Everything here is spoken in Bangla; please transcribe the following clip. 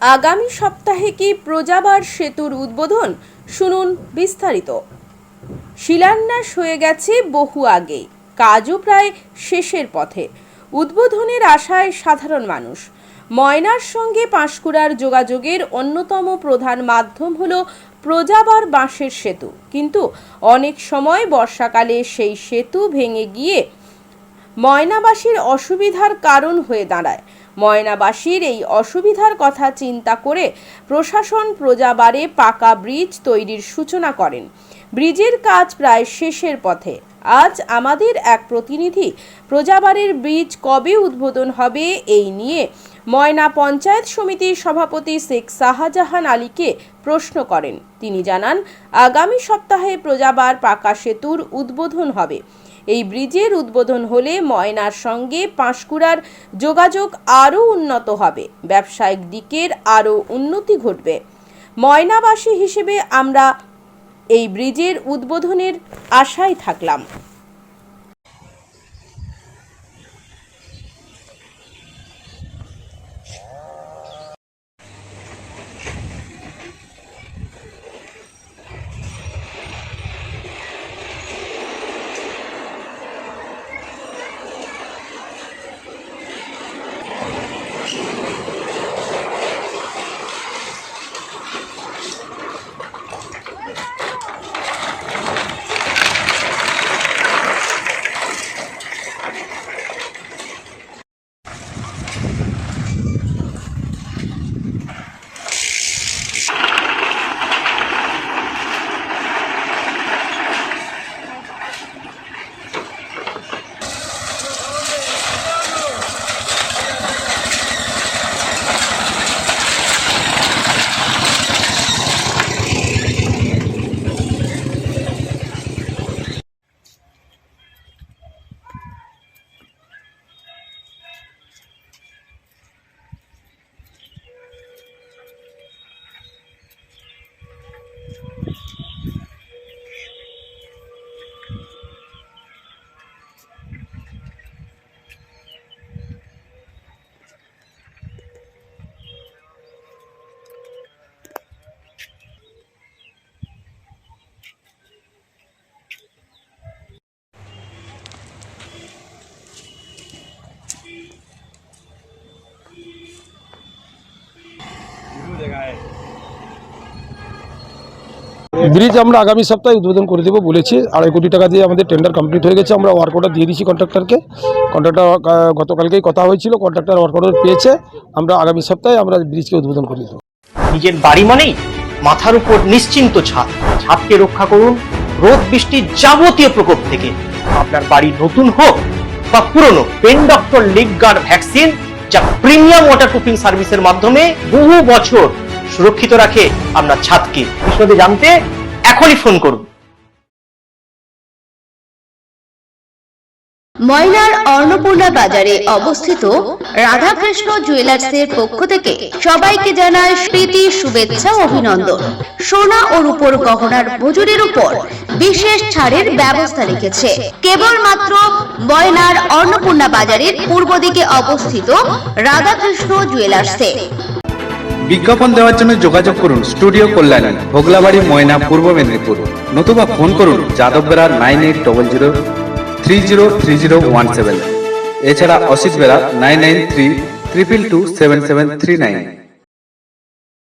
আগামী সপ্তাহে কি প্রজাবার সেতুর উদ্বোধন? শুনুন বিস্তারিত। শিলান্যাস হয়ে গেছে বহু আগে কাজও প্রায় শেষের পথে। উদ্বোধনের আশায় সাধারণ মানুষ। ময়নার সঙ্গে পাঁশকুড়ার যোগাযোগের অন্যতম প্রধান মাধ্যম হল প্রজাবার বাঁশের সেতু। কিন্তু অনেক সময় বর্ষাকালে সেই সেতু ভেঙে গিয়ে ময়নাবাসীর অসুবিধার কারণ হয়ে দাঁড়ায়। ময়নাবাসীর এই অসুবিধার কথা চিন্তা করে প্রশাসন প্রজাবারে পাকা ব্রিজ তৈরির সূচনা করেন। ব্রিজের কাজ প্রায় শেষের পথে। আজ আমাদের এক প্রতিনিধি প্রজাবাড়ির ব্রিজ কবে উদ্বোধন হবে এই নিয়ে ময়না পঞ্চায়েত সমিতির সভাপতি শেখ শাহজাহান আলীকে প্রশ্ন করেন। তিনি জানান, আগামী সপ্তাহে প্রজাবার পাকা সেতুর উদ্বোধন হবে। এই ব্রিজের উদ্বোধন হলে ময়নার সঙ্গে পাঁশকুড়ার যোগাযোগ আরও উন্নত হবে। ব্যবসায়িক দিকের আরও উন্নতি ঘটবে। ময়নাবাসী হিসেবে আমরা এই ব্রিজের উদ্বোধনের আশায় থাকলাম। ব্রিজ আমরা আগামী সপ্তাহে উদ্বোধন করে দেবো বলেছি। আড়াই কোটি টাকা দিয়ে আমাদের টেন্ডার কমপ্লিট হয়ে গেছে। আমরা ওয়ার্ক অর্ডার দিয়ে দিয়েছি কন্ট্রাক্টরকে কন্ট্রাক্টর গতকালকেই কথা হয়েছিল কন্ট্রাক্টর ওয়ার্ক অর্ডার পেয়েছে। আমরা আগামী সপ্তাহে আমরা ব্রিজকে উদ্বোধন করে দেবো। নিজের বাড়ি মানেই মাথার উপর নিশ্চিন্ত ছাদ। ছাদকে রক্ষা করুন রোদ বৃষ্টির যাবতীয় প্রকোপ থেকে। আপনার বাড়ি নতুন হোক বা পুরনো pen doctor leak guard vaccine যা প্রিমিয়াম ওয়াটারপ্রুফিং সার্ভিসের মাধ্যমে বহু বছর সুরক্ষিত রাখে আপনার ছাদকে। বিশদে জানতে এখনই ফোন করুন। ময়নার অন্নপূর্ণা বাজারে অবস্থিত রাধাকৃষ্ণ জুয়েলার্সের পক্ষ থেকে সবাইকে জানায় প্রীতি, শুভেচ্ছা, অভিনন্দন। সোনা ও রূপোর গহনার মজুরির উপর বিশেষ ছাড়ের ব্যবস্থা রেখেছে। কেবলমাত্র ময়নার অন্নপূর্ণা বাজারের পূর্ব দিকে অবস্থিত রাধাকৃষ্ণ জুয়েলার্সে। বিজ্ঞাপন দেওয়ার জন্য যোগাযোগ করুন স্টুডিও কল্যাণী, ভোগলাবাড়ি, ময়না, পূর্ব মেদিনীপুর। নতুবা ফোন করুন Yadav nine eight double zero three zero three zero one seven. এছাড়া Asit Bera nine nine three triple two seven seven three nine.